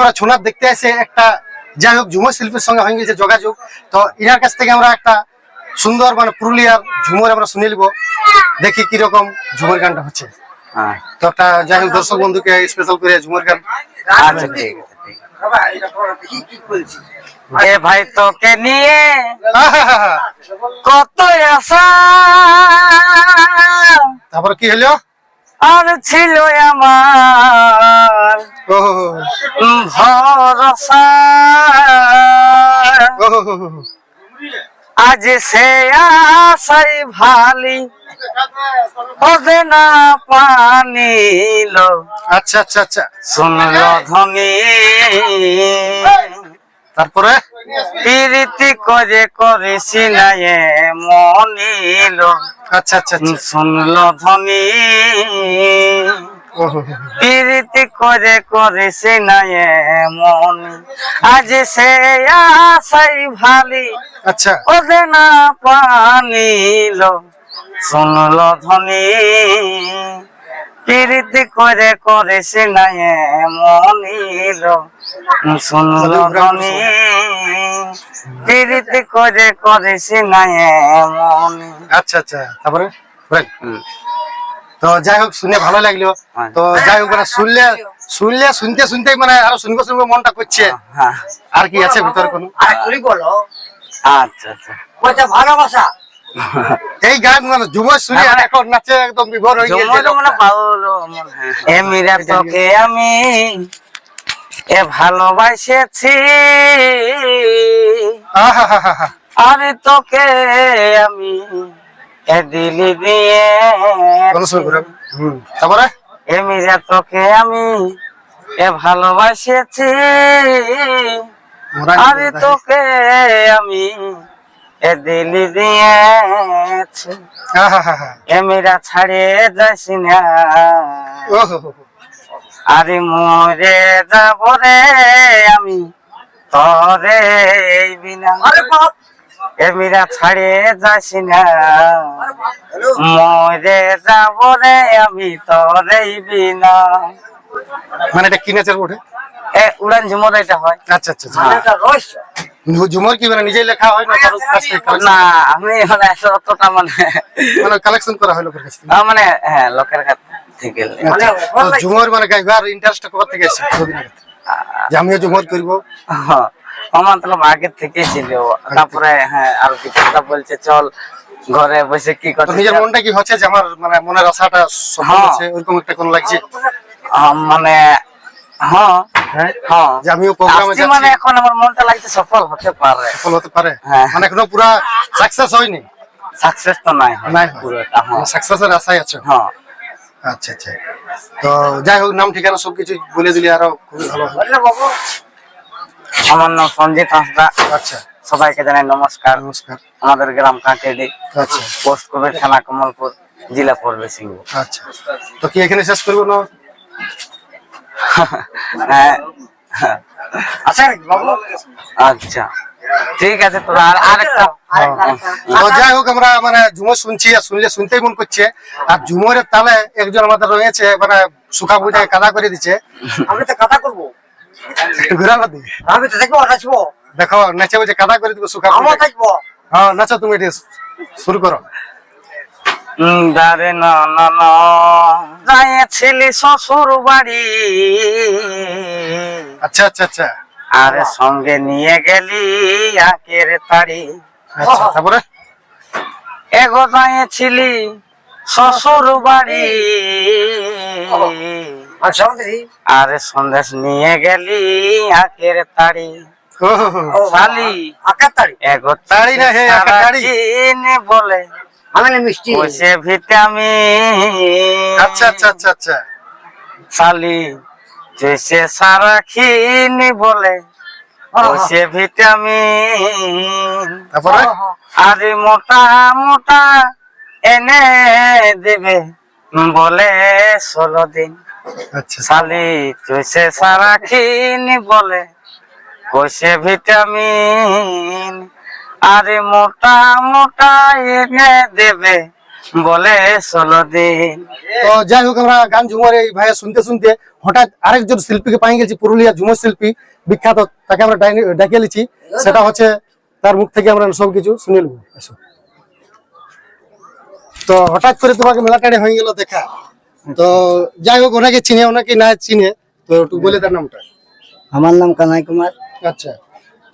আমরা ছোনার দেখতে আসে একটা যাই হোক ঝুমুর শিল্পীর সঙ্গে হয়ে গেছে যোগাযোগ। তো ইনার কাছ থেকে আমরা একটা সুন্দর মানে পুরুলিয়ার ঝুমুর আমরা শুনে নিব। দেখি কীরকম ঝুমুর গানটা হচ্ছে। হ্যাঁ। তো একটা যাই হোক দর্শক বন্ধুকে স্পেশাল করে ঝুমুর গান। আচ্ছা ঠিক আছে আছে। ভাই তোকে নিয়ে কত আশা। তারপরে কি হলো? আর ছিল আমার। ভরসা আজ সে আশাই ভালি ওদে না পানিল আচ্ছা আচ্ছা আচ্ছা শুনল ধ্বনি তারপরে? প্রীতি করে করেছি না মনিল আচ্ছা আচ্ছা আচ্ছা শুনল ধ্বনি ও প্রীতি করে করেছি না এ মনি আজ সে আশাই ভালি আচ্ছা। ওদে না পানিল শুনল ধ্বনি। প্রীতি করে করেছে না মনিল শুনল ধ্বনি। প্রীতি করে করেছে না মনি আচ্ছা আচ্ছা। তারপরে। তো যাই হোক শুনে ভালো লাগল। হ্যাঁ। তো যাই হোক মানে শুনলে শুনলে শুনতে শুনতে মানে আরও শুনব শুনব মনটা করছে। হ্যাঁ আর কি আছে ভিতরে কোনো? আচ্ছা আচ্ছা। ভালোবাসা। এই গান মানে ঝুমর শুনে হ্যাঁ, এখন নাচে একদম বিভোর হয়ে গেছে মানে পাউলো এ মীরা তোকে আমি এ ভালোবাসেছি। আরে তোকে আমি তারপরে? এ মীরা তোকে আমি এ ভালোবাসেছি। আরে তোকে আমি এ দিলি দিয়েছি। আহাহাহা। এ মীরা ছাড়িয়ে যাস না। আরে মরে যাব রে আমি তরে বিনা। আরে বাপ! এ মীরা ছাড়িয়ে যাস না। মরে যাব রে আমি তরে এই বিনা। মানে এটা কি নাচের ওঠে এ উড়ান ঝুমর এটা হয়। আচ্ছা আচ্ছা আচ্ছা। এটা রহস্য ঝুমর কি মানে নিজেই লেখা হয় না কারোর কাছ থেকে? না আমি মানে অতটা মানে মানে কালেকশন করা হয় লোকের কাছ থেকে? মানে হ্যাঁ লোকের কাছ থেকে। মানে আচ্ছা, তো ঝুমর মানে গাইবার ইন্টারেস্ট কোথা থেকে এসেছে? যে আমিও ঝুমর করব। হ্যাঁ, মতলব আগে থেকে ছিল। তারপরে হ্যাঁ আর বিকাশটা বলছে চল ঘরে বসে কি করতে নিজের মনটা কি হচ্ছে যে আমার মানে মনের আশাটা সফল হ্যাঁ। হচ্ছে একটা কোন লাগছে? মানে হ্যাঁ। হ্যাঁ? যে আমিও প্রোগ্রামে আসছি মানে এখন আমার মনটা লাগছে সফল হতে পারে। সফল হতে পারে। মানে এখনও পুরা সাকসেস হয়নি? সাকসেস তো নাই। নাই পুরোটা হ্যাঁ। সাকসেসের আশায় আছে? হ্যাঁ। আচ্ছা আচ্ছা। তো যাই হোক নাম ঠিকানা সবকিছু বলে দিলে আরও খুবই ভালো বাবু। আমার নাম সঞ্জিত হাঁসদা। আচ্ছা। সবাইকে জানাই নমস্কার। নমস্কার। আমাদের গ্রাম কাঁকেডি। আচ্ছা। পোস্ট কবির থানা কমলপুর জেলা পূর্বে সিংহ। আচ্ছা। তো কি এখানে শেষ করব না? হ্যাঁ। আচ্ছা বাবু। আচ্ছা। ঠিক আছে তোরা আর আরেকটা তো যাই হোক আমরা মানে ঝুমর শুনছি আর শুনলে শুনতেই মন করছে। আর ঝুমরের তালে একজন আমাদের রয়েছে মানে সুখা বুঝায় কাদা করে দিচ্ছে। আমি তো কথা করব। ঘুরানো দিকে আমি তো দেখব নাচবো। দেখো নেচে বলছে কাদা করে দিব সুখা আমার বুঝায়। হ্যাঁ নাচো তুমি এটি শুরু করো। দারে না না না। যাইছিলি শ্বশুর বাড়ি আচ্ছা আচ্ছা আচ্ছা। আর সঙ্গে নিয়ে গেলি আকের তাড়ি। আচ্ছা তারপরে? এগো যাইছিলি শ্বশুর বাড়ি আর সন্দেশ নিয়ে গেলি আকের তাড়ি। শালি আকার এগো তাড়ি না হে, আকের তাড়ি। বলে। আমি মিষ্টি। ওসে ভিটামিন। আচ্ছা আচ্ছা আচ্ছা আচ্ছা। শালি জেসে সারা খিনি বলে ওসে ভিটামিন। তারপরে? আরে মোটা মোটা এনে দেবে। বলে ষোলো দিন। শালি তুইসে সারা বলে ভিটামিন আরে মোটা মোটা এনে দেবে বলে ষোলো দিন। তো যাই হোক আমরা গান ঝুমার এই ভাইয়া শুনতে শুনতে হঠাৎ আরেকজন শিল্পীকে পাই গেছি পুরুলিয়া ঝুমর শিল্পী বিখ্যাত তাকে আমরা ডেকে নিয়েছি সেটা হচ্ছে তার মুখ থেকে আমরা সবকিছু শুনে নেব। তো হঠাৎ করে তোমাকে মেলাটাড়ে হয়ে গেল দেখা। তো যাই হোক ওনাকে চিনে ওনাকে না চিনে তো একটু বলে তার নামটা। আমার নাম কানাই কুমার। আচ্ছা।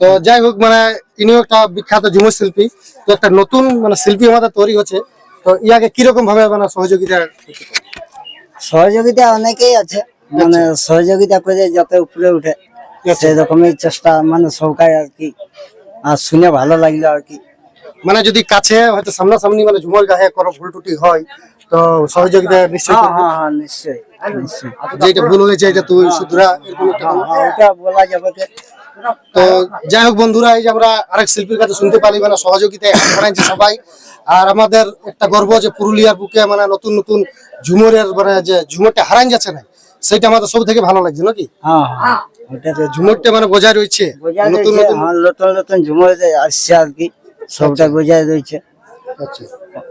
তো যাই হোক মানে ইনিও একটা বিখ্যাত ঝুমুর শিল্পী তো একটা নতুন মানে শিল্পী আমাদের তৈরি হচ্ছে। তো ইয়াকে কীরকম ভাবে মানে সহযোগিতা সহযোগিতা অনেকেই আছে মানে সহযোগিতা করে যাতে উপরে উঠে সেই রকমের চেষ্টা মানে সরকার আর কি। আর শুনে ভালো লাগল আর কি। মানে যদি কাছে হয়তো সামনাসামনি মানে ঝুমুর গায়ে কোনো ভুল টুটি হয় তো সহযোগিতা নিশ্চয়ই হ্যাঁ হ্যাঁ হ্যাঁ নিশ্চয়ই নিশ্চয়ই। যে এটা ভুল হয়েছে এটা তুই ওটা বলা যাবে তো যাই হোক বন্ধুরা এই যে আমরা আরেক শিল্পীর কাছে শুনতে পারি মানে সহযোগিতায় হাত সবাই। আর আমাদের একটা গর্ব যে পুরুলিয়ার বুকে মানে নতুন নতুন ঝুমুরের মানে যে ঝুমুরটা হারান যাচ্ছে না সেটা আমাদের সব থেকে ভালো লাগছে নাকি? ঝুমুরটা মানে বজায় রয়েছে বোঝা নতুন রয়েছে নতুন। নতুন নতুন ঝুমুর আসছে আর কি সবটা বোঝাই রয়েছে। আচ্ছা।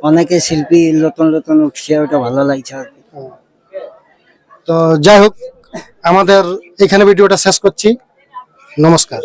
অনেকে শিল্পী নতুন নতুন উঠছে ওটা ভালো লাগছে আর তো যাই হোক, আমাদের এখানে ভিডিওটা শেষ করছি। নমস্কার।